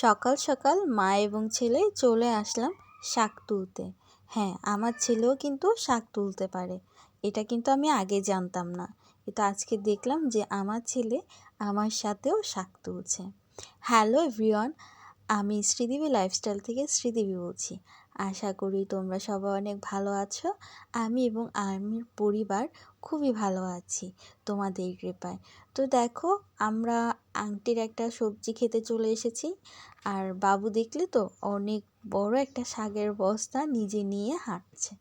সকাল সকাল মা এবং ছেলে চলে আসলাম শাক তুলতে। হ্যাঁ আমার ছেলেও কিন্তু শাক তুলতে পারে। এটা কিন্তু আমি আগে জানতাম না। এটা আজকে দেখলাম যে আমার ছেলে আমার সাথেও শাক তুলছে। হ্যালো এভরিওয়ান, আমি শ্রীদেবী লাইফস্টাইল থেকে শ্রীদেবী বলছি। আশা করি তোমরা সবাই অনেক ভালো আছো। আমি এবং আমির পরিবার খুবই ভালো আছি তোমাদের কৃপায়। তো দেখো, আমরা আংটির একটা সবজি খেতে চলে এসেছি। আর বাবু দেখলে তো অনেক বড় একটা শাকের বস্তা নিজে নিয়ে হাঁটছে।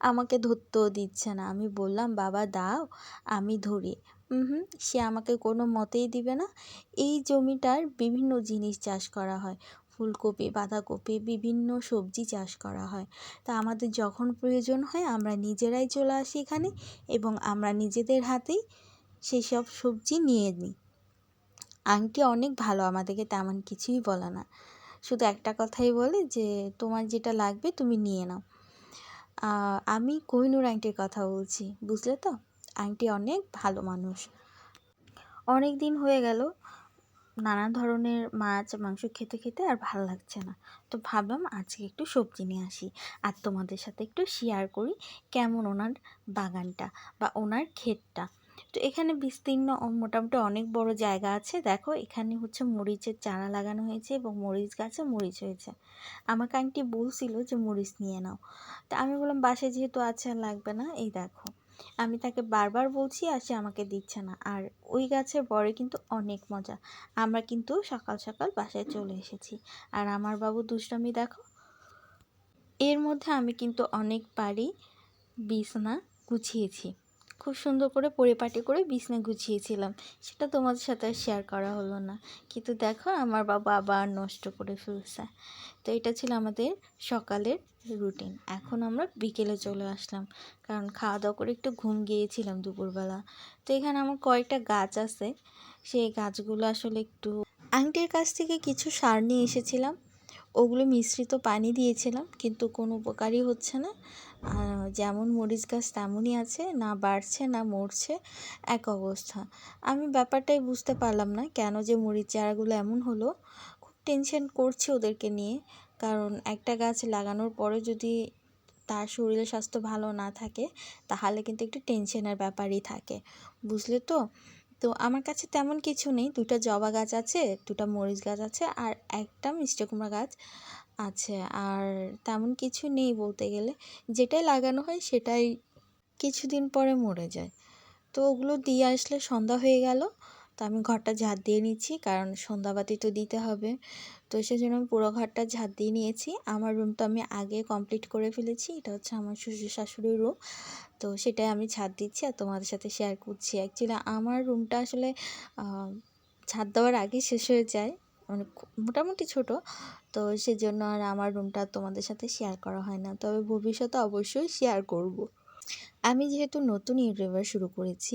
আমাকে ধরতেও দিচ্ছে না। আমি বললাম, বাবা, দাও, আমি ধরি। হুম, সে আমাকে কোনো মতেই দিবে না। এই জমিটার বিভিন্ন জিনিস চাষ করা হয়। ফুলকপি, বাঁধাকপি, বিভিন্ন সবজি চাষ করা হয়। তা আমাদের যখন প্রয়োজন হয়, আমরা নিজেরাই চলে আসি এখানে এবং আমরা নিজেদের হাতেই সেই সব সবজি নিয়ে নিই। আংটি অনেক ভালো, আমাদেরকে তেমন কিছুই বলে না। শুধু একটা কথাই বলে যে, তোমার যেটা লাগবে, তুমি নিয়ে নাও। আমি কোহিনুর আংটির কথা বলছি, বুঝলে তো? আংটি অনেক ভালো মানুষ। অনেক দিন হয়ে গেল নানা ধরনের মাছ, মাংস খেতে খেতে আর ভালো লাগছে না। তো ভাবলাম আজকে একটু সবজি নিয়ে আসি আর তোমাদের সাথে একটু শেয়ার করি কেমন ওনার বাগানটা বা ওনার ক্ষেতটা। তো এখানে বিস্তীর্ণ মোটামুটি অনেক বড় জায়গা আছে। দেখো, এখানে হচ্ছে মরিচের চারা লাগানো হয়েছে এবং মরিচ গাছে মরিচ হয়েছে। আমাকে আন্টি বলছিল যে মরিচ নিয়ে নাও। তা আমি বললাম বাসে যেহেতু আছে, আর লাগবে না। এই দেখো। আমি তাকে বারবার বলছি আর সে আমাকে দিচ্ছে না। আর ওই গাছের বরে কিন্তু অনেক মজা। আমরা কিন্তু সকাল সকাল বাসায় চলে এসেছি। আর আমার বাবু দুষ্টমি দেখো। এর মধ্যে আমি কিন্তু অনেক বাড়ি বিছনা গুছিয়েছি। খুব সুন্দর করে পরিপাটি করে বিছনা গুছিয়েছিলাম। সেটা তোমাদের সাথে শেয়ার করা হলো না। কিন্তু দেখো, আমার বাবা আবার নষ্ট করে ফেলছে। তো এটা ছিল আমাদের সকালের রুটিন এখন আমরা বিকেলে চলে আসলাম। কারণ খাওয়া দাওয়া করে একটু ঘুম গিয়েছিলাম দুপুরবেলা। তো এখানে আমার কয়েকটা গাছ আছে। সেই গাছগুলো আসলে একটু আংটির কাছ থেকে কিছু সার নিয়ে এসেছিলাম। ওগুলো মিশ্রিত পানি দিয়েছিলাম, কিন্তু কোনো উপকারই হচ্ছে না। যেমন মরিচ গাছ তেমনই আছে, না বাড়ছে, না মরছে, এক অবস্থা। আমি ব্যাপারটাই বুঝতে পারলাম না কেন যে মরিচ চারাগুলো এমন হলো। খুব টেনশন করছে ওদেরকে নিয়ে। কারণ একটা গাছ লাগানোর পরে যদি তার শরীরের স্বাস্থ্য ভালো না থাকে, তাহলে কিন্তু একটু টেনশনের ব্যাপারই থাকে। বুঝলে তো? তো আমার কাছে তেমন কিছু নেই। দুটা জবা গাছ আছে, দুটা মরিচ গাছ আছে, আর একটা মিষ্টি কুমড়া গাছ আছে। আর তেমন কিছু নেই বলতে গেলে। যেটাই লাগানো হয় সেটাই কিছুদিন পরে মরে যায়। তো ওগুলো দিয়ে আসলে সন্ধ্যা হয়ে গেল। তো আমি ঘরটা ঝাঁট দিয়ে নিচ্ছি, কারণ সন্ধ্যাবাতি তো দিতে হবে। তো সেজন্য আমি পুরো ঘরটা ঝাঁট দিয়ে নিয়েছি। আমার রুম তো আমি আগে কমপ্লিট করে ফেলেছি, এটা হচ্ছে আমার শ্বশুর শাশুড়ির রুম তো সেটাই আমি ছাদ দিচ্ছি আর তোমাদের সাথে শেয়ার করছি। অ্যাকচুয়ালি আমার রুমটা আসলে ছাদ দেওয়ার আগে শেষ হয়ে যায় মানে মোটামুটি ছোট। তো সেজন্য আর আমার রুমটা তোমাদের সাথে শেয়ার করা হয় না। তবে ভবিষ্যতে অবশ্যই শেয়ার করব। আমি যেহেতু নতুন ইউটিউবার শুরু করেছি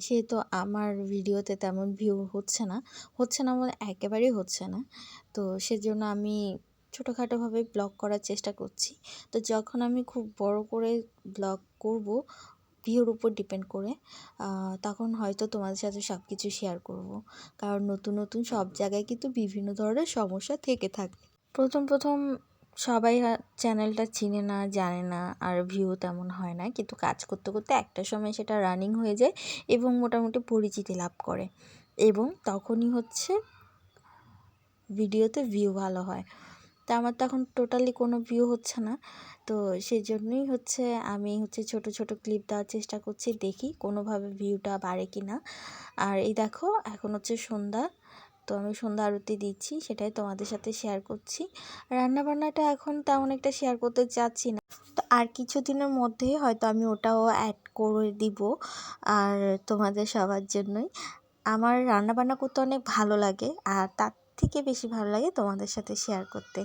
সেহেতু আমার ভিডিওতে তেমন ভিউ হচ্ছে না। হচ্ছে না মানে একেবারেই হচ্ছে না। তো সেজন্য আমি ছোটোখাটোভাবে ব্লগ করার চেষ্টা করছি। তো যখন আমি খুব বড় করে ব্লগ করব, ভিউর উপর ডিপেন্ড করে তখন হয়তো তোমাদের সাথে সব কিছু শেয়ার করব। কারণ নতুন নতুন সব জায়গায় কিন্তু বিভিন্ন ধরনের সমস্যা থেকে থাকে। প্রথম প্রথম সবাই চ্যানেলটা চিনে না, জানে না, আর ভিউ তেমন হয় না। কিন্তু কাজ করতে করতে একটা সময় সেটা রানিং হয়ে যায় এবং মোটামুটি পরিচিতি লাভ করে। এবং তখনই হচ্ছে ভিডিওতে ভিউ ভালো হয়। তা আমার তখন টোটালি কোনো ভিউ হচ্ছে না। তো সেই জন্যই হচ্ছে আমি হচ্ছে ছোট ছোট ক্লিপ দেওয়ার চেষ্টা করছি, দেখি কোনোভাবে ভিউটা বাড়ে কি না আর এই দেখো, এখন হচ্ছে সন্ধ্যা। তো আমি সন্ধ্যা আরতি দিচ্ছি, সেটাই তোমাদের সাথে শেয়ার করছি। রান্নাবান্নাটা এখন তেমন একটা শেয়ার করতে চাচ্ছি না। তো আর কিছুদিনের মধ্যেই হয়তো আমি ওটাও অ্যাড করে দিব, আর তোমাদের সবার জন্যই। আমার রান্নাবান্না করতে অনেক ভালো লাগে, আর তার থেকে বেশি ভালো লাগে তোমাদের সাথে শেয়ার করতে।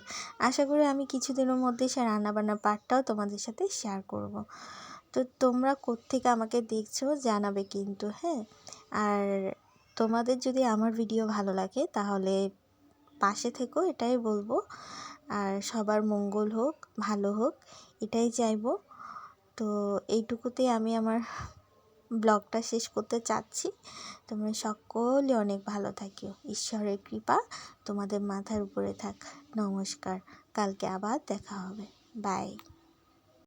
আশা করি আমি কিছুদিনের মধ্যেই সে রান্নাবান্নার পার্টটাও তোমাদের সাথে শেয়ার করব। তো তোমরা কোত্থেকে আমাকে দেখছ জানাবে কিন্তু হ্যাঁ? আর তোমাদের যদি আমার ভিডিও ভালো লাগে, তাহলে পাশে থেকো, এটাই বলব। আর সবার মঙ্গল হোক, ভালো হোক, এটাই চাইব। তো এইটুকুতেই আমি আমার ব্লগটা শেষ করতে চাচ্ছি। তোমরা সকলে অনেক ভালো থাকিও। ঈশ্বরের কৃপা তোমাদের মাথার উপরে থাক। নমস্কার। কালকে আবার দেখা হবে। বাই